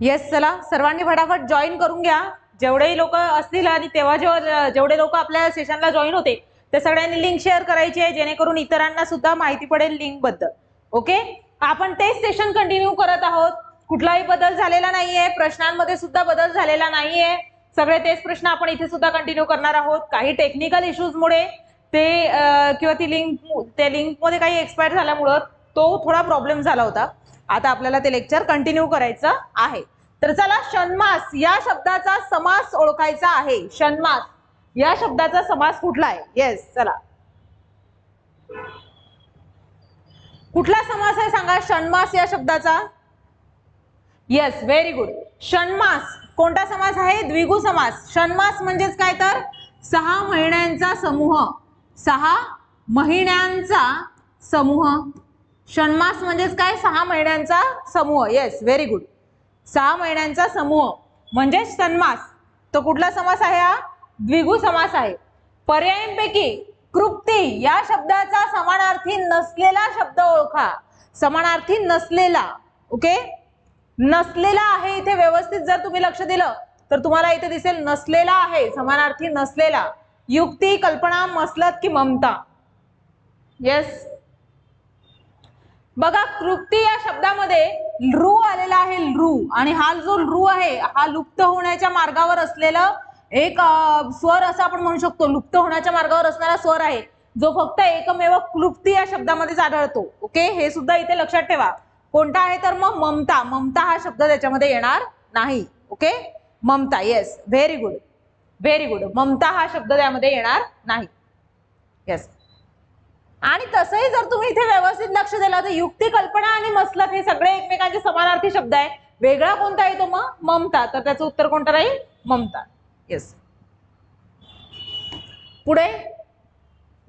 Yes चला. सर्वांनी फटाफट जॉईन करून घ्या. जेवढेही लोक असतील आणि तेव्हा जेव्हा जेवढे लोक आपल्या सेशनला जॉईन होते ते सगळ्यांनी लिंक शेअर करायची आहे. जेणेकरून इतरांना सुद्धा माहिती पडेल लिंकबद्दल. ओके आपण तेच सेशन कंटिन्यू करत आहोत. कुठलाही बदल झालेला नाहीये. प्रश्नांमध्ये सुद्धा बदल झालेला नाहीये. सगळे तेच प्रश्न आपण इथे सुद्धा कंटिन्यू करणार आहोत. काही टेक्निकल इश्यूजमुळे ते किंवा ती लिंक त्या लिंकमध्ये काही एक्सपायर झाल्यामुळं तो थोडा प्रॉब्लेम झाला होता. आता आपल्याला ते लेक्चर कंटिन्यू करायचं आहे. तर चला षण्मास या शब्दाचा समास ओळखायचा आहे. षण्मास या शब्दाचा समास कुठला आहे? येस चला. कुठला समास आहे सांगा? षण्मास या शब्दाचा? येस व्हेरी गुड षण्मास कोणता समास आहे? द्विगु समास. षण्मास म्हणजेच काय तर? सहा महिन्यांचा समूह. सहा महिन्यांचा समूह. षण्मास म्हणजेच काय? सहा महिन्यांचा समूह. येस व्हेरी गुड सहा महिन्यांचा समूह. म्हणजेच षण्मास तो कुठला समास आहे हा? द्विगु समास आहे. पर्यायांपैकी कृप्ती या शब्दाचा समानार्थी नसलेला शब्द ओळखा. समानार्थी नसलेला. ओके नसलेला आहे इथे व्यवस्थित जर तुम्ही लक्ष दिलं तर तुम्हाला इथे दिसेल नसलेला आहे समानार्थी नसलेला. युक्ती कल्पना मसलत की ममता. येस बघा कृप्ती या शब्दामध्ये लृ आलेला आहे लृ आणि हा जो लृ आहे हा लुप्त होण्याच्या मार्गावर असलेला एक स्वर असं आपण म्हणू शकतो. लुप्त होण्याच्या मार्गावर असणारा स्वर आहे. जो फक्त एकमेव क्लुप्ती या शब्दामध्येच आढळतो ओके? हे सुद्धा इथे लक्षात ठेवा. कोणता आहे तर मग ममता. ममता हा शब्द त्याच्यामध्ये येणार नाही. Okay? Mamata yes very good very good Mamata हा शब्द त्यामध्ये येणार नाही. येस आणि तसंही जर तुम्ही इथे व्यवस्थित लक्ष दिलं तर युक्ती कल्पना आणि मसलत हे सगळे एकमेकांचे समानार्थी शब्द आहे. वेगळा कोणता येतो मग ममता. तर त्याचं उत्तर कोणतं राहील? ममता. येस पुढे.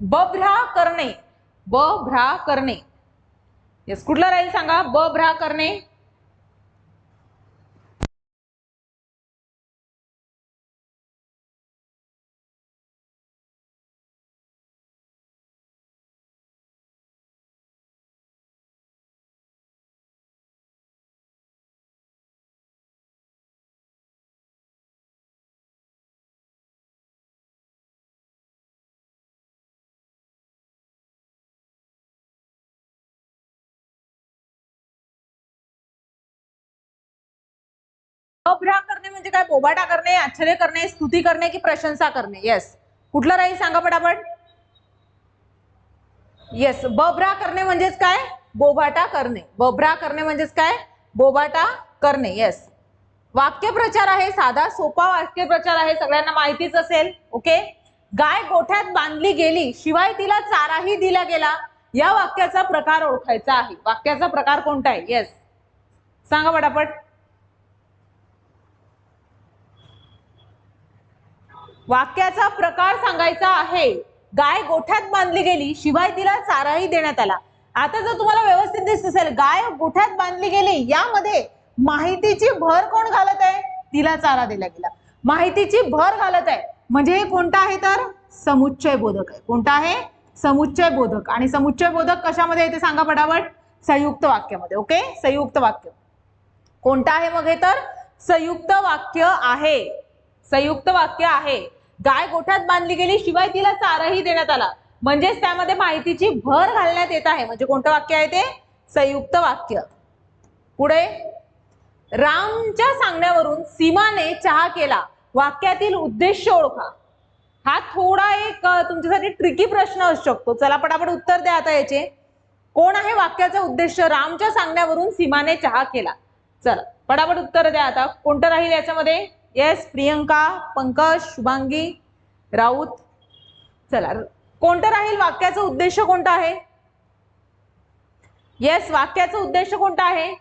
बभ्रा करणे. बभ्रा करणे. येस कुठलं राहील सांगा? बभ्रा करणे. अभ्रा करणे म्हणजे काय? बोबाटा करणे आश्चर्य करणे स्तुती करणे की प्रशंसा करणे? येस कुठलं राहील? सांगा पटापट. येस बभ्रा करणे म्हणजेच काय? बोबाटा करणे. बभ्रा करणे म्हणजेच काय? बोबाटा करणे. येस वाक्यप्रचार आहे साधा सोपा वाक्यप्रचार आहे. सगळ्यांना माहितीच असेल. ओके गाय गोठ्यात बांधली गेली शिवाय तिला चाराही दिला गेला. या वाक्याचा प्रकार ओळखायचा आहे. वाक्याचा प्रकार कोणता आहे? येस सांगा पटापट. वाक्याचा प्रकार सांगायचा आहे. गाय गोठ्यात बांधली गेली शिवाय तिला चाराही देण्यात आला. आता जर तुम्हाला व्यवस्थित दिसत असेल गाय गोठ्यात बांधली गेली यामध्ये माहितीची भर कोण घालत आहे? तिला चारा दिला गेला. माहितीची भर घालत आहे. म्हणजे हे कोणता आहे तर? समुच्चय बोधक आहे. कोणता आहे? समुच्चय बोधक. आणि समुच्चय बोधक कशामध्ये येते सांगा पटापट संयुक्त वाक्यामध्ये ओके? संयुक्त वाक्य. कोणतं आहे मग हे तर? संयुक्त वाक्य आहे. संयुक्त वाक्य आहे. गाय गोठ्यात बांधली गेली शिवाय तिला चाराही देण्यात आला. म्हणजेच त्यामध्ये माहितीची भर घालण्यात येत आहे. म्हणजे कोणतं वाक्य आहे ते? संयुक्त वाक्य. पुढे. रामच्या सांगण्यावरून सीमाने चहा केला. वाक्यातील उद्देश ओळखा. हा थोडा एक तुमच्यासाठी ट्रिकी प्रश्न असू शकतो. चला पटापट उत्तर द्या आता याचे. कोण आहे वाक्याचा उद्देश? रामच्या सांगण्यावरून सीमाने चहा केला. चला पटापट उत्तर द्या आता. कोणतं राहील याच्यामध्ये? येस प्रियंका पंकज शुभांगी राऊत चला कोणतं राहील वाक्याचा उद्देश कोणता आहे? येस वाक्याचा उद्देश कोणता आहे?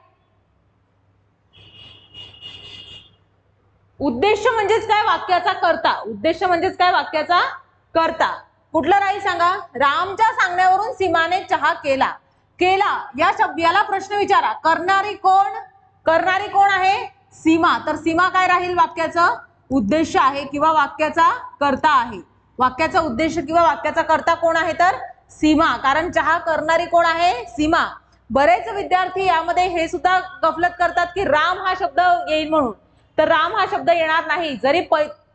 उद्देश म्हणजेच काय वाक्याचा करता? उद्देश म्हणजेच काय वाक्याचा करता? कुठलं राहील सांगा? रामच्या सांगण्यावरून सीमाने चहा केला. केला या शब्द याला प्रश्न विचारा. करणारी कोण? करणारी कोण आहे? सीमा तर सीमा काय राहील वाक्याचं? उद्देश आहे किंवा वाक्याचा करता आहे. वाक्याचा उद्देश किंवा वाक्याचा करता कोण आहे तर? सीमा. कारण चहा करणारी कोण आहे? सीमा. बरेच विद्यार्थी यामध्ये हे सुद्धा गफलत करतात की राम हा शब्द येईल म्हणून. तर राम हा शब्द येणार नाही. जरी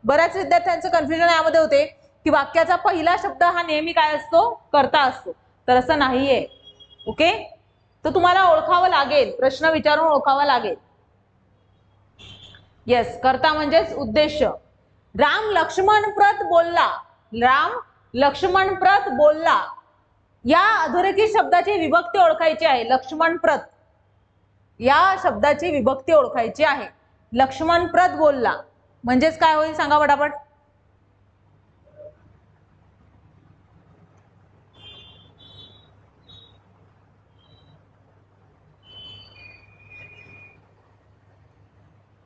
बऱ्याच विद्यार्थ्यांचं कन्फ्युजन यामध्ये होते की वाक्याचा पहिला शब्द हा नेहमी काय असतो? करता असतो. तर असं नाहीये. ओके? तर तुम्हाला ओळखावं लागेल. प्रश्न विचारून ओळखावा लागेल. येस करता म्हणजेच उद्देश. राम लक्ष्मण प्रत बोलला. राम लक्ष्मण प्रत बोलला. या अधोरेखित शब्दाची विभक्ती ओळखायची आहे. लक्ष्मण प्रत. या शब्दाची विभक्ती ओळखायची आहे. लक्ष्मण प्रत बोलला. म्हणजेच काय होईल? सांगा पटापट.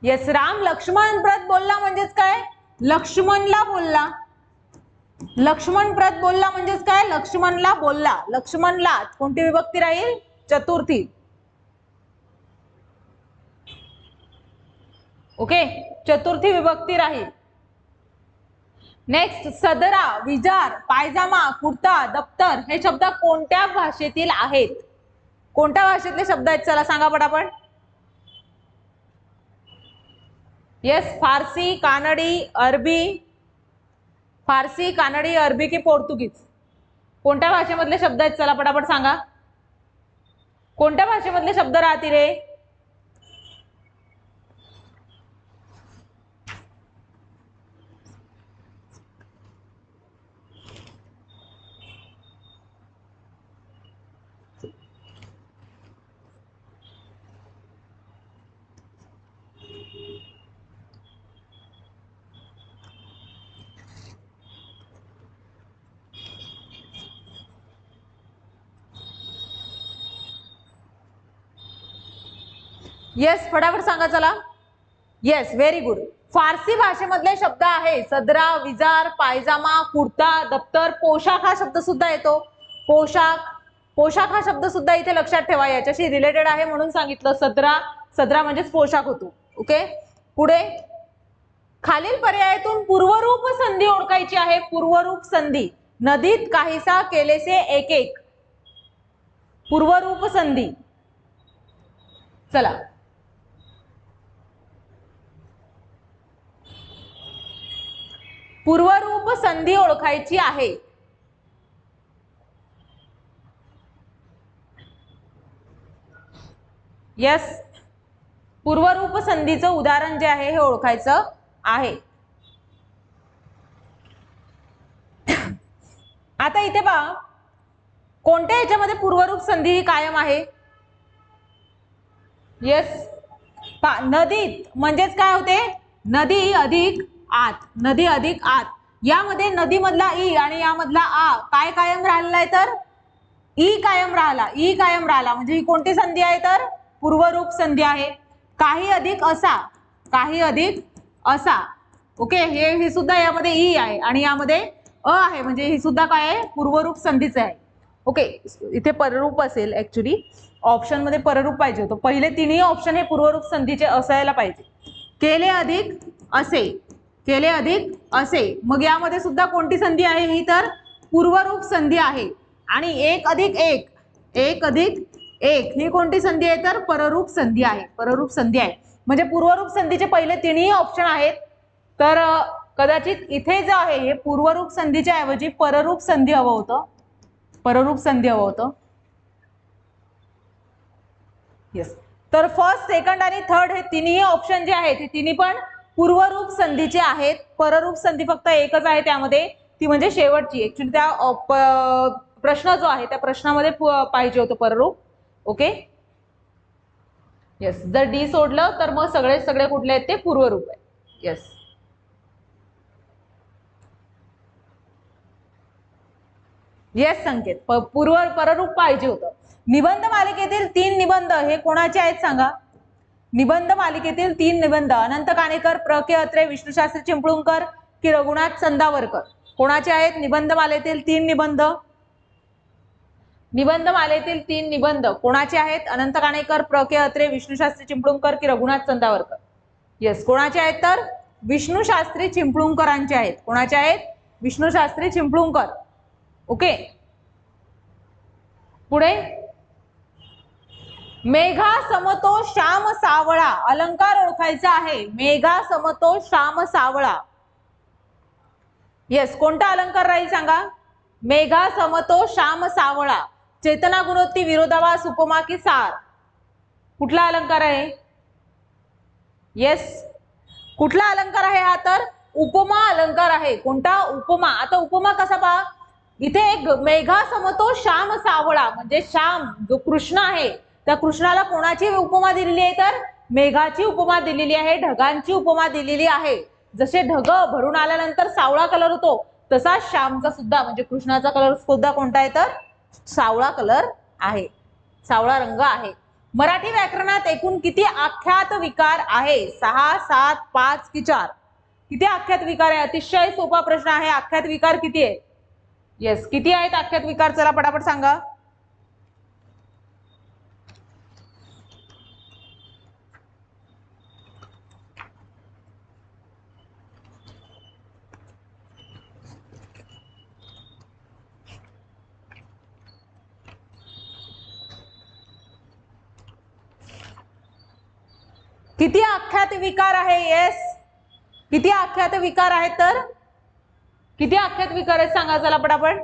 येस राम लक्ष्मण प्रत बोलला म्हणजेच काय? लक्ष्मणला बोलला. लक्ष्मण प्रत बोलला म्हणजेच काय? लक्ष्मणला बोलला. लक्ष्मणला कोणती विभक्ती राहील? चतुर्थी. ओके? चतुर्थी विभक्ती राहील. नेक्स्ट सदरा विजार पायजामा कुर्ता दप्तर हे शब्द कोणत्या भाषेतील आहेत? कोणत्या भाषेतले शब्द आहेत? चला सांगा पटापट. येस फारसी कानडी अरबी फारसी कानडी अरबी की पोर्तुगीज कोणत्या भाषेमधले शब्द आहेत? चला पटापट सांगा. कोणत्या भाषेमधले शब्द राहतील रे येस फटाफट सांगा चला. येस व्हेरी गुड फारसी भाषेमधले शब्द आहे. सदरा विजार पायजामा कुर्ता दप्तर पोशाख हा शब्द सुद्धा येतो. पोशाख पोशाख हा शब्द सुद्धा इथे लक्षात ठेवा. याच्याशी रिलेटेड आहे म्हणून सांगितलं. सदरा सदरा म्हणजेच पोशाख होतो. ओके पुढे. खालील पर्यायातून पूर्वरूप संधी ओळखायची आहे. पूर्वरूप संधी. नदीत काहीसा केलेसे एक एक. पूर्वरूप संधी. चला. पूर्वरूप संधी ओळखायची आहे. यस पूर्वरूप संधीचं उदाहरण जे आहे हे ओळखायचं आहे. आता इथे पहा. कोणत्या याच्यामध्ये पूर्वरूप संधी ही कायम आहे? येस पा नदीत. म्हणजेच काय होते? नदी अधिक आत नदी अधिक आत. यामध्ये नदीमधला ई आणि यामधला आ काय कायम राहिलेला आहे तर? ई कायम राहिला ई कायम राहिला. म्हणजे ही कोणती संधी आहे तर? पूर्वरूप संधी आहे. काही अधिक असा काही अधिक असा. ओके हे हे सुद्धा यामध्ये ई आहे आणि यामध्ये अ आहे. म्हणजे ही सुद्धा काय आहे? पूर्वरूप संधीच आहे. ओके इथे पररूप असेल ऍक्च्युली ऑप्शनमध्ये पररूप पाहिजे होतं. पहिले तिन्ही ऑप्शन हे पूर्वरूप संधीचे असायला पाहिजे. केले अधिक असे. केले अधिक असे. मग यामध्ये सुद्धा कोणती संधी आहे ही तर पूर्वरूप संधी आहे. आणि एक अधिक एक एक अधिक एक ही कोणती संधी आहे तर पररूप संधी आहे. पररूप संधी आहे. म्हणजे पूर्वरूप संधीचे पहिले तिन्ही ऑप्शन आहेत. तर कदाचित इथे जे आहे हे पूर्वरूप संधीच्या ऐवजी पररूप संधी हवं होतं. पररूप संधी हवं होतं. येस तर फर्स्ट सेकंड आणि थर्ड हे तिन्ही ऑप्शन जे आहेत हे तिन्ही पण पूर्वरूप जी आहेत पररूप संधी फक्त एकच आहे त्यामध्ये ती म्हणजे शेवटची ऍक्च्युली म्हणजे त्या प्रश्न जो आहे त्या प्रश्नामध्ये पाहिजे होतो पररूप. ओके? येस जर डी सोडलं तर मग सगळे सगळे कुठले आहेत ते पूर्वरूप आहे येस येस संकेत. पूर्व पररूप पाहिजे होतं. निबंध मालिकेतील तीन निबंध हे कोणाचे आहेत सांगा? निबंध मालिकेतील तीन निबंध. अनंत काणेकर प्र. के. अत्रे विष्णुशास्त्री चिंपळूणकर की रघुनाथ चंदावरकर कोणाचे आहेत? निबंध मालेतील तीन निबंध. निबंध मालेतील तीन निबंध. कोणाचे आहेत? अनंत काणेकर प्र. के. अत्रे विष्णुशास्त्री चिंपळूणकर की रघुनाथ चंदावरकर येस कोणाचे आहेत तर? विष्णुशास्त्री चिंपळूणकरांचे आहेत. कोणाचे आहेत? विष्णुशास्त्री चिंपळूणकर. ओके पुढे. मेघा समतो श्याम सावळा. अलंकार ओळखायचा आहे. मेघा समतो श्याम सावळा. येस कोणता अलंकार राहील सांगा? मेघा समतो श्याम सावळा. चेतना गुणोत्ती विरोधाभास उपमा की सार. कुठला अलंकार आहे? येस कुठला अलंकार आहे हा तर? उपमा अलंकार आहे. कोणता? उपमा. आता उपमा कसा पहा? इथे एक मेघा समतो श्याम सावळा. म्हणजे श्याम जो कृष्ण आहे त्या कृष्णाला कोणाची उपमा दिलेली आहे तर? मेघाची उपमा दिलेली आहे ढगांची उपमा दिलेली आहे. जसे ढग भरून आल्यानंतर सावळा कलर होतो तसा श्यामचा सुद्धा म्हणजे कृष्णाचा कलर सुद्धा कोणता आहे तर? सावळा कलर आहे. सावळा रंग आहे. मराठी व्याकरणात एकूण किती आख्यात विकार आहे? सहा सात पाच कि चार? किती आख्यात विकार आहे? अतिशय सोपा प्रश्न आहे. आख्यात विकार किती आहे? येस किती आहेत आख्यात विकार? चला पटापट सांगा. किती आख्यात विकार आहे? येस किती आख्यात विकार आहेत तर? किती आख्यात विकार आहेत सांगा चला पटापट.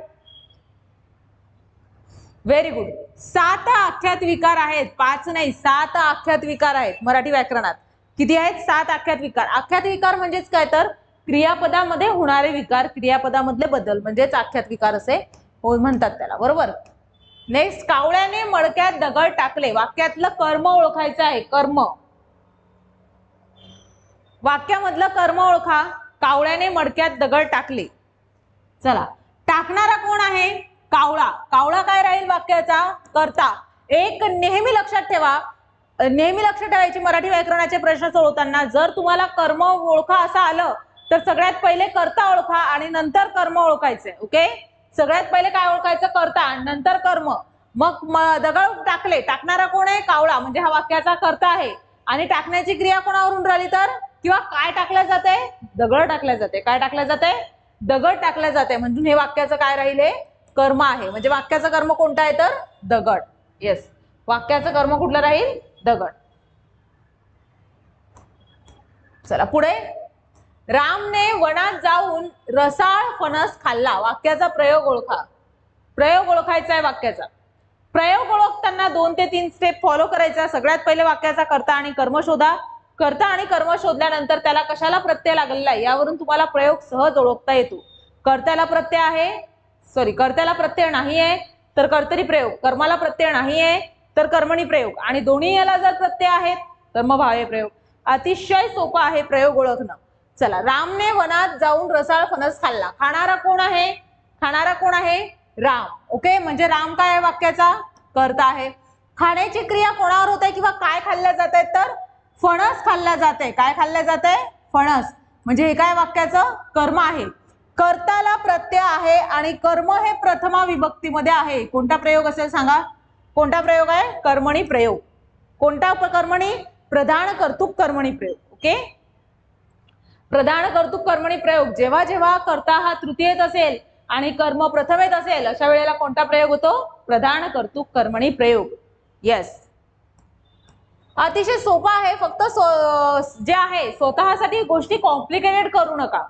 व्हेरी गुड सात आख्यात विकार आहेत. पाच नाही सात आख्यात विकार आहेत. मराठी व्याकरणात. किती आहेत? सात आख्यात विकार. आख्यात विकार म्हणजेच काय तर? क्रियापदामध्ये होणारे विकार क्रियापदामधले बदल. म्हणजेच आख्यात विकार असे हो म्हणतात त्याला. बरोबर? नेक्स्ट कावळ्याने मडक्यात दगड टाकले. वाक्यातलं कर्म ओळखायचं आहे. कर्म. वाक्यामधलं कर्म ओळखा कावळ्याने मडक्यात दगड टाकले. चला टाकणारा कोण आहे? कावळा. कावळा काय राहील वाक्याचा? करता. एक नेहमी लक्षात ठेवा. नेहमी लक्षात ठेवायची मराठी व्याकरणाचे प्रश्न सोडवताना जर तुम्हाला कर्म ओळखा असं आलं तर सगळ्यात पहिले कर्ता ओळखा आणि नंतर कर्म ओळखायचंय ओके? सगळ्यात पहिले काय ओळखायचं? करता. आणि नंतर कर्म. मग दगड टाकले. टाकणारा कोण आहे? कावळा. म्हणजे हा वाक्याचा कर्ता आहे. आणि टाकण्याची क्रिया कोणावरून राहिली तर? किंवा काय टाकल्या जाते दगड टाकल्या जाते काय टाकल्या जाते दगड टाकल्या जाते म्हणजे हे वाक्याचं काय राहिले? कर्म आहे. म्हणजे वाक्याचं कर्म कोणतं आहे तर? दगड. येस वाक्याचं कर्म कुठलं राहील? दगड. चला पुढे. रामने वनात जाऊन रसाळ फणस खाल्ला. वाक्याचा प्रयोग ओळखा. प्रयोग ओळखायचा आहे वाक्याचा. प्रयोग ओळखताना दोन ते तीन स्टेप फॉलो करायचा. सगळ्यात पहिले वाक्याचा करता आणि कर्म शोधा. कर्ता आणि कर्म शोधल्यानंतर त्याला कशाला प्रत्यय लागलेला आहे? यावरून तुम्हाला प्रयोग सहज ओळखता येतो. कर्त्याला प्रत्यय आहे सॉरी कर्त्याला प्रत्यय नाही आहे तर कर्तरी प्रयोग. कर्माला प्रत्यय नाही आहे तर कर्मणी प्रयोग. आणि दोन्ही याला जर प्रत्यय आहेत तर मग भावे प्रयोग. अतिशय सोपा आहे प्रयोग ओळखणं. चला रामने वनात जाऊन रसाळ फणस खाल्ला. खाणारा कोण आहे? खाणारा कोण आहे? राम. ओके म्हणजे राम काय वाक्याचा? करता आहे. खाण्याची क्रिया कोणावर होते किंवा काय खाल्ल्या जात आहेत तर? फणस खाल्ल्या जाते काय खाल्ल्या जाते फणस. म्हणजे हे काय वाक्याचं? कर्म आहे. कर्ताला प्रत्यय आहे आणि कर्म हे प्रथमा विभक्तीमध्ये आहे. कोणता प्रयोग असेल सांगा? कोणता प्रयोग आहे? कर्मणी प्रयोग. कोणता कर्मणी प्रधान कर्तुक कर्मणी प्रयोग. ओके? प्रधान कर्तुक कर्मणी प्रयोग. जेव्हा जेव्हा कर्ता हा तृतीयत असेल आणि कर्म प्रथमेत असेल अशा वेळेला कोणता प्रयोग होतो? प्रधान कर्तुक कर्मणी प्रयोग. येस अतिशय सोपा आहे. फक्त जे आहे स्वतःसाठी गोष्टी कॉम्प्लिकेटेड करू नका.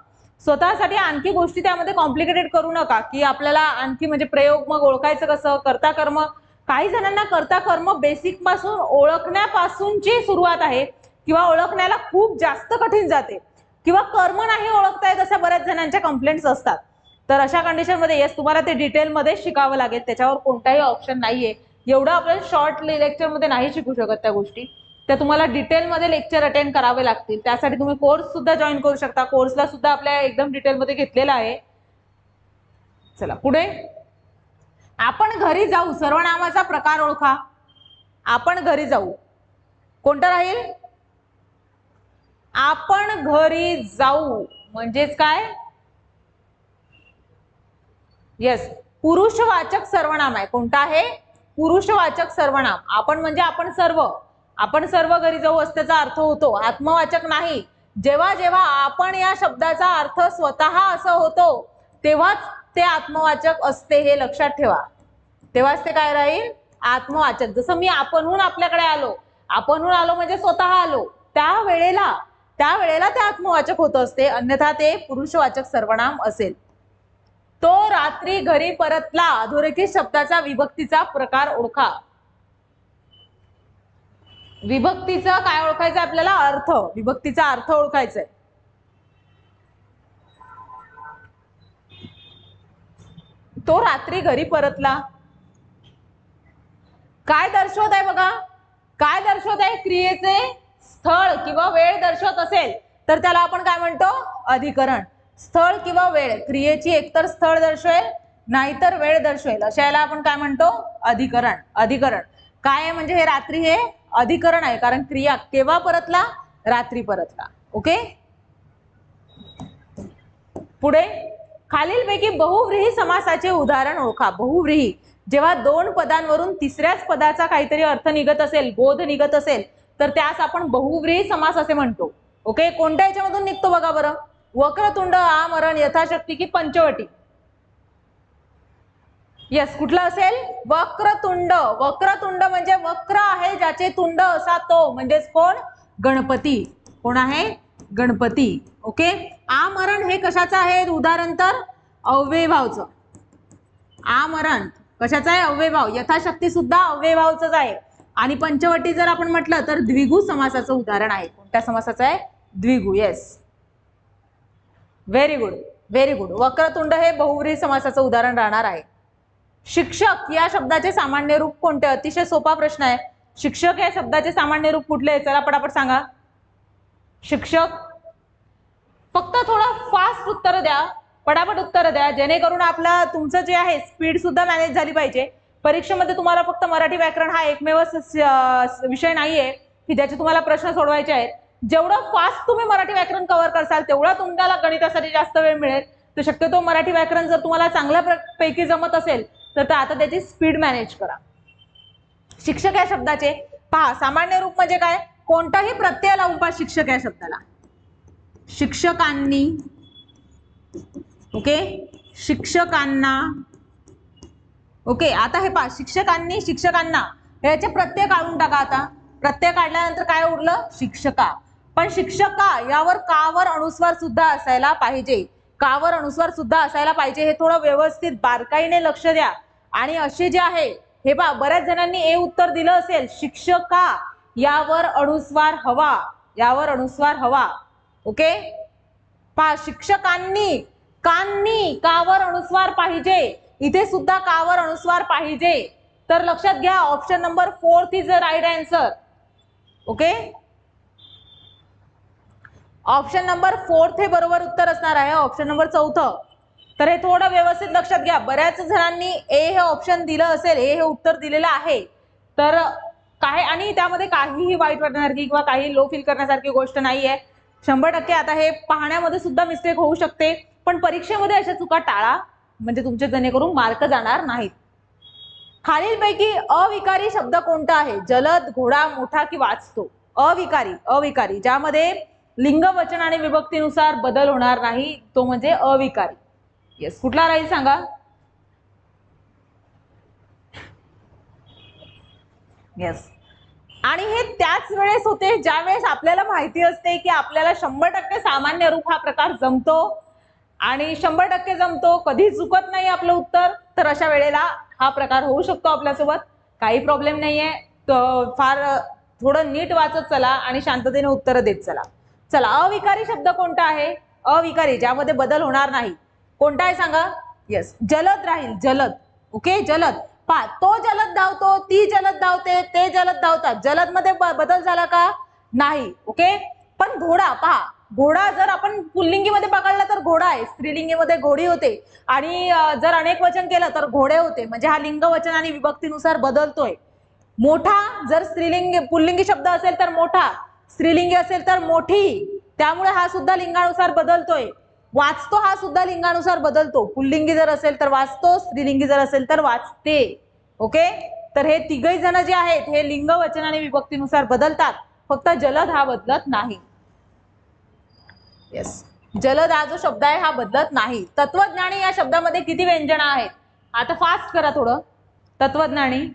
स्वतःसाठी आणखी गोष्टी त्यामध्ये कॉम्प्लिकेटेड करू नका की आपल्याला आणखी म्हणजे प्रयोग मग ओळखायचं कसं? करता कर्म काही जणांना करता कर्म बेसिकपासून ओळखण्यापासूनची सुरुवात आहे किंवा ओळखण्याला खूप जास्त कठीण जाते किंवा कर्म नाही ओळखता येत अशा बऱ्याच जणांच्या कंप्लेंट्स असतात. तर अशा कंडिशनमध्ये येस तुम्हाला ते डिटेलमध्ये शिकावं लागेल. त्याच्यावर कोणताही ऑप्शन नाहीये. एवढं आपल्याला शॉर्ट लेक्चरमध्ये नाही शिकू शकत त्या गोष्टी. त्या तुम्हाला डिटेलमध्ये लेक्चर अटेंड करावे लागतील. त्यासाठी तुम्ही कोर्स सुद्धा जॉईन करू शकता. कोर्सला सुद्धा आपल्या एकदम डिटेलमध्ये घेतलेला आहे. चला पुढे. आपण घरी जाऊ. सर्वनामाचा प्रकार ओळखा. आपण घरी जाऊ. कोणतं राहील? आपण घरी जाऊ. म्हणजेच काय? येस पुरुषवाचक सर्वनाम आहे. कोणता आहे? पुरुषवाचक सर्वनाम. आपण म्हणजे आपण सर्व. आपण सर्व घरी जाऊ असल्याचा अर्थ होतो. आत्मवाचक नाही. जेव्हा जेव्हा आपण या शब्दाचा अर्थ स्वतः असं होतो तेव्हाच ते आत्मवाचक असते हे लक्षात ठेवा. तेव्हाच ते काय राहील? आत्मवाचक. जसं मी आपणहून आपल्याकडे आलो. आपणहून आलो म्हणजे स्वतः आलो. त्या वेळेला त्या वेळेला ते आत्मवाचक होत असते. अन्यथा ते पुरुषवाचक सर्वनाम असेल. तो रात्री घरी परतला. अधोरेखित शब्दाचा विभक्तीचा प्रकार ओळखा. विभक्तीचा काय ओळखायचं आपल्याला? अर्थ. विभक्तीचा अर्थ ओळखायचा आहे. तो रात्री घरी परतला. काय दर्शवत आहे बघा? काय दर्शवत आहे? क्रियेचे स्थळ किंवा वेळ दर्शवत असेल तर त्याला आपण काय म्हणतो? अधिकरण. स्थळ किंवा वेळ क्रियेची एकतर स्थळ दर्शवेल नाहीतर वेळ दर्शवेल. अशा याला आपण काय म्हणतो? अधिकरण. अधिकरण. काय आहे म्हणजे हे रात्री हे अधिकरण आहे. कारण क्रिया केव्हा परतला? रात्री परतला. ओके? पुढे. खालीलपैकी बहुव्रीही समासाचे उदाहरण ओळखा. बहुव्रीही. जेव्हा दोन पदांवरून तिसऱ्याच पदाचा काहीतरी अर्थ निघत असेल बोध निघत असेल तर त्यास आपण बहुव्रीही समास असे म्हणतो. ओके? कोणत्या याच्यामधून निघतो बघा बरं. वक्रतुंड आमरण यथाशक्ती की पंचवटी. येस कुठलं असेल? वक्रतुंड. वक्रतुंड म्हणजे वक्र आहे ज्याचे तुंड असा तो. म्हणजेच कोण? गणपती. कोण आहे? गणपती. ओके आमरण हे कशाचं आहे? उदाहरण तर अव्ययभावचं. आमरण कशाचं आहे? अव्ययभाव. यथाशक्ती सुद्धा अव्ययभावच आहे. आणि पंचवटी जर आपण म्हटलं तर द्विगु समासाचं उदाहरण आहे. कोणत्या समासाचं आहे? द्विगु. Yes very good very good Vakratunda हे बहुव्रीही समासाचं उदाहरण राहणार आहे. शिक्षक या शब्दाचे सामान्य रूप कोणते? अतिशय सोपा प्रश्न आहे. शिक्षक या शब्दाचे सामान्य रूप कुठले आहे? चला पटापट सांगा. शिक्षक फक्त थोडं फास्ट उत्तर द्या. पटापट उत्तर द्या. जेणेकरून आपला तुमचं जे आहे स्पीड सुद्धा मॅनेज झाली पाहिजे. परीक्षेमध्ये तुम्हाला फक्त मराठी व्याकरण हा एकमेव विषय नाहीये की ज्याचे तुम्हाला प्रश्न सोडवायचे आहेत. जेवढं फास्ट तुम्ही मराठी व्याकरण कव्हर करसाल तेवढा तुम्हाला गणितासाठी जास्त वेळ मिळेल. तर शक्यतो मराठी व्याकरण जर तुम्हाला चांगल्या पैकी जमत असेल तर आता त्याची स्पीड मॅनेज करा. शिक्षक या शब्दाचे पहा सामान्य रूप म्हणजे काय? कोणताही प्रत्यय लावून पहा शिक्षक या शब्दाला. शिक्षकांनी ओके शिक्षकांना ओके आता हे पहा शिक्षकांनी शिक्षकांना याचे प्रत्यय काढून टाका आता. प्रत्यय काढल्यानंतर काय उरलं? शिक्षका. पण शिक्षका यावर कावर अनुस्वार सुद्धा असायला पाहिजे. कावर अनुस्वार सुद्धा असायला पाहिजे. हे थोडं व्यवस्थित बारकाईने लक्ष द्या. आणि असे जे आहे हे बा बऱ्याच जणांनी ए उत्तर दिलं असेल. शिक्षका यावर अनुस्वार हवा. यावर अनुस्वार हवा. ओके? पा शिक्षकांनी कांनी कावर अनुस्वार पाहिजे. इथे सुद्धा कावर अनुस्वार पाहिजे. तर लक्षात घ्या option number fourth is a right answer. Okay? Option number fourth हे बरोबर उत्तर असणार आहे. ऑप्शन नंबर चौथं. तर हे थोडं व्यवस्थित लक्षात घ्या. बऱ्याच जणांनी ए हे ऑप्शन दिलं असेल ए हे उत्तर दिलेलं आहे. तर काय आणि त्यामध्ये काहीही वाईट वाटण्यासारखी किंवा काही लो फील करण्यासारखी गोष्ट नाहीये. शंभर टक्के आता हे पाहण्यामध्ये सुद्धा मिस्टेक होऊ शकते. पण परीक्षेमध्ये अशा चुका टाळा. म्हणजे तुमचे जेणेकरून मार्क जाणार नाहीत. खालीलपैकी अविकारी शब्द कोणता आहे? जलद घोडा मोठा की वाचतो? अविकारी अविकारी. ज्यामध्ये लिंग वचन आणि विभक्तीनुसार बदल होणार नाही तो म्हणजे अविकारी. येस कुठला राहील सांगा? येस आणि हे त्याच वेळेस होते ज्या वेळेस आपल्याला माहिती असते की आपल्याला शंभर टक्के सामान्य रूप हा प्रकार जमतो. आणि शंभर टक्के जमतो कधी चुकत नाही आपलं उत्तर तर अशा वेळेला हा प्रकार होऊ शकतो आपल्यासोबत. काही प्रॉब्लेम नाहीये. फार थोडं नीट वाचत चला आणि शांततेने उत्तरं देत चला. चला अविकारी शब्द कोणता आहे? अविकारी ज्यामध्ये बदल होणार नाही. कोणता आहे सांगा? येस जलद राहील जलद. ओके जलद. पहा तो जलद धावतो ती जलद धावते ते जलद धावतात. जलदमध्ये बदल झाला का? नाही. ओके पण घोडा पहा घोडा जर आपण पुल्लिंगीमध्ये पकडला तर घोडा आहे. स्त्रीलिंगीमध्ये घोडी होते. आणि जर अनेक वचन केलं तर घोडे होते. म्हणजे हा लिंग वचन आणि विभक्तीनुसार बदलतोय. मोठा जर स्त्रीलिंग पुल्लिंगी शब्द असेल तर मोठा. स्त्रीलिंगी असेल तर मोठी. त्यामुळे हा सुद्धा लिंगानुसार बदलतोय. वाचतो हा सुद्धा लिंगानुसार बदलतो. पुल्लिंगी जर असेल तर वाचतो स्त्रीलिंगी जर असेल तर वाचते. ओके? तर हे तिघही जण जे आहेत हे लिंग वचन आणि विभक्तीनुसार बदलतात. फक्त जलद हा बदलत नाही. येस जलद हा जो शब्द आहे हा बदलत नाही. तत्वज्ञानी या शब्दामध्ये किती व्यंजन आहेत? आता फास्ट करा थोडं. तत्वज्ञानी.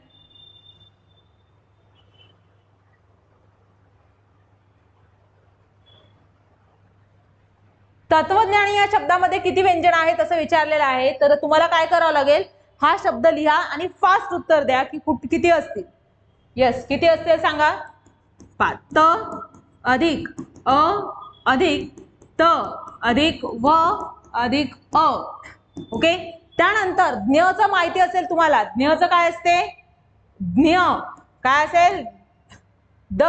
तत्वज्ञानी या शब्दामध्ये किती व्यंजन आहेत असं विचारलेलं आहे. तर तुम्हाला काय करावं लागेल? हा शब्द लिहा आणि फास्ट उत्तर द्या की कुठ किती असतील? येस किती असतील सांगा? पाच. त अधिक अ अधिक त अधिक व अधिक अ. ओके त्यानंतर ज्ञचं माहिती असेल तुम्हाला. ज्ञचं काय असते? ज्ञ. काय असेल? द.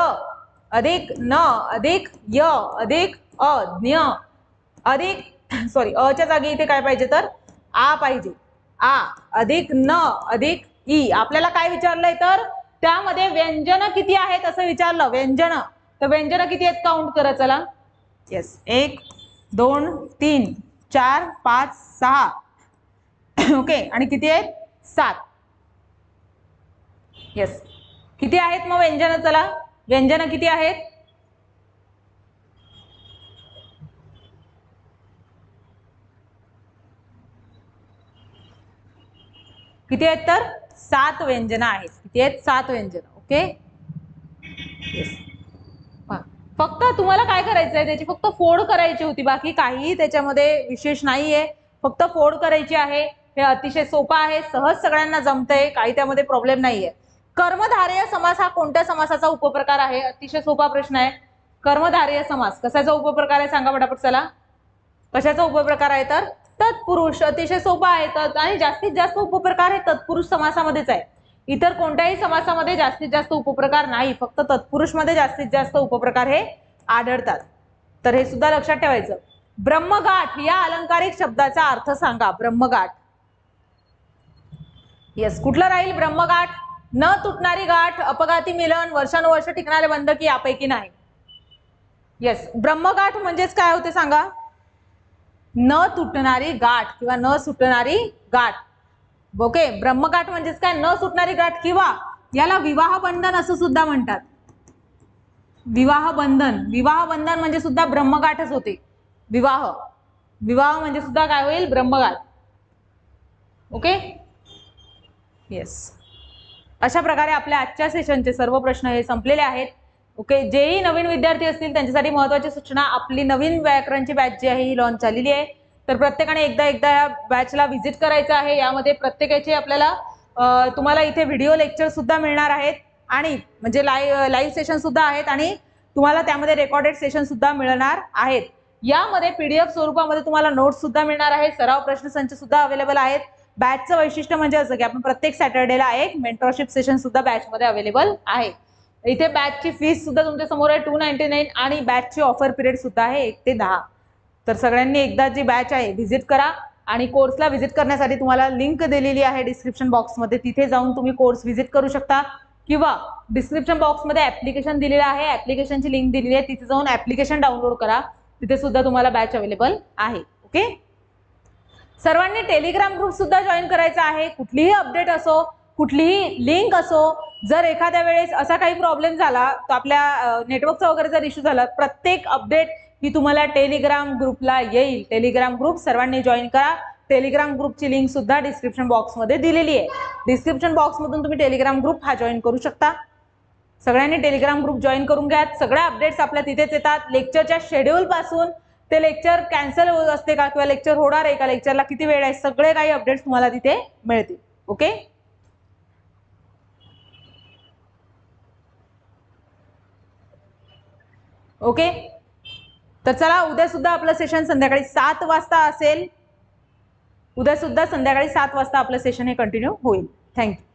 अधिक न. अधिक य. अधिक अ. ज्ञ. अधिक सॉरी अच्या जागी इथे काय पाहिजे तर आ पाहिजे. आ अधिक न अधिक ई. आपल्याला काय विचारलंय तर त्यामध्ये व्यंजन किती आहेत असं विचारलं व्यंजन. तर व्यंजन किती आहेत काउंट करा चला. येस एक दोन तीन चार पाच सहा. ओके आणि किती आहेत? सात. येस किती आहेत मग व्यंजन चला? व्यंजन किती आहेत? किती आहेत तर? सात व्यंजन आहेत. किती आहेत? सात व्यंजन. ओके? येस फक्त तुम्हाला काय करायचं आहे त्याची फक्त फोड करायची होती. बाकी काहीही त्याच्यामध्ये विशेष नाहीये. फक्त फोड करायची आहे. हे अतिशय सोपं आहे. सहज सगळ्यांना जमतंय. काही त्यामध्ये प्रॉब्लेम नाहीये. कर्मधारय समास हा कोणत्या समासाचा उपप्रकार आहे? अतिशय सोपा प्रश्न आहे. कर्मधारय समास. कशाचा उपप्रकार आहे? सांगा पटापट चला. कशाचा उपप्रकार आहे तर? तत्पुरुष अतिशय सोपा आहे. तत् आणि जास्तीत जास्त उपप्रकार हे तत्पुरुष समासामध्येच आहे. इतर कोणत्याही समासामध्ये जास्तीत जास्त उपप्रकार नाही. फक्त तत्पुरुषमध्ये जास्तीत जास्त उपप्रकार हे आढळतात. तर हे सुद्धा लक्षात ठेवायचं. ब्रह्मगाठ या अलंकारिक शब्दाचा अर्थ सांगा. ब्रह्मगाठ येस कुठलं राहील ब्रह्मगाठ न तुटणारी गाठ अपघाती मिलन वर्षानुवर्ष टिकणारे बंद की यापैकी नाही. येस ब्रह्मगाठ म्हणजेच काय होते सांगा? न तुटणारी गाठ किंवा न सुटणारी गाठ. ओके ब्रह्मगाठ म्हणजेच काय? न सुटणारी गाठ किंवा याला विवाह बंधन असं सुद्धा म्हणतात. विवाह बंधन. विवाह बंधन म्हणजे सुद्धा ब्रह्मगाठच होते. विवाह. विवाह म्हणजे सुद्धा काय होईल? ब्रह्मगाठ. ओके येस अशा प्रकारे आपल्या आजच्या सेशनचे सर्व प्रश्न हे संपलेले आहेत. ओके जेही नवीन विद्यार्थी असतील त्यांच्यासाठी महत्वाची सूचना आपली नवीन व्याकरणची बॅच जी आहे ही लॉन्च झालेली आहे. तर प्रत्येकाने एकदा एकदा या बॅचला व्हिजिट करायचं आहे. यामध्ये प्रत्येकाचे आपल्याला तुम्हाला इथे व्हिडिओ लेक्चर सुद्धा मिळणार आहेत. आणि म्हणजे लाईव्ह लाईव्ह सेशन सुद्धा आहेत आणि तुम्हाला त्यामध्ये रेकॉर्डेड सेशन सुद्धा मिळणार आहेत. यामध्ये पीडीएफ स्वरूपामध्ये तुम्हाला नोट्स सुद्धा मिळणार आहेत. सराव प्रश्नसंच सुद्धा अवेलेबल आहेत. बॅचचं वैशिष्ट्य म्हणजे असं की आपण प्रत्येक सॅटर्डेला एक मेंटरशिप सेशन सुद्धा बॅचमध्ये अवेलेबल आहे. इथे बॅचची फीस सुद्धा तुमच्यासमोर आहे टू नाईन्टी नाईन आणि बॅचची ऑफर पिरियड सुद्धा आहे एक ते दहा. तर सगळ्यांनी एकदा जी बॅच आहे व्हिजिट करा आणि कोर्सला व्हिजिट करण्यासाठी तुम्हाला लिंक दिलेली आहे डिस्क्रिप्शन बॉक्समध्ये तिथे जाऊन तुम्ही कोर्स व्हिजिट करू शकता. किंवा डिस्क्रिप्शन बॉक्समध्ये ऍप्लिकेशन दिलेलं आहे ऍप्लिकेशनची लिंक दिलेली आहे तिथे जाऊन ऍप्लिकेशन डाउनलोड करा. तिथे सुद्धा तुम्हाला बॅच अवेलेबल आहे ओके सर्वांनी टेलिग्राम ग्रुप सुद्धा जॉईन करायचा आहे. कुठलीही अपडेट असो कुठलीही लिंक असो जर एखाद्या वेळेस असा काही प्रॉब्लेम झाला तर आपल्या नेटवर्कचा वगैरे जर इश्यू झाला प्रत्येक अपडेट ही तुम्हाला टेलिग्राम ग्रुपला येईल. टेलिग्राम ग्रुप सर्वांनी जॉईन करा. टेलिग्राम ग्रुपची लिंक सुद्धा डिस्क्रिप्शन बॉक्समध्ये दिलेली आहे. डिस्क्रिप्शन बॉक्समधून तुम्ही टेलिग्राम ग्रुप हा जॉईन करू शकता. सगळ्यांनी टेलिग्राम ग्रुप जॉईन करून घ्या. सगळ्या अपडेट्स आपल्या तिथेच येतात. लेक्चरच्या शेड्यूल पासून ते लेक्चर कॅन्सल होत असते का? किंवा लेक्चर होणार आहे का? लेक्चरला किती वेळ आहे? सगळे काही अपडेट्स तुम्हाला तिथे मिळतील. Okay okay? तर चला उद्या सुद्धा आपलं सेशन संध्याकाळी सात वाजता असेल. उद्या सुद्धा संध्याकाळी सात वाजता आपलं सेशन हे कंटिन्यू होईल. थँक्यू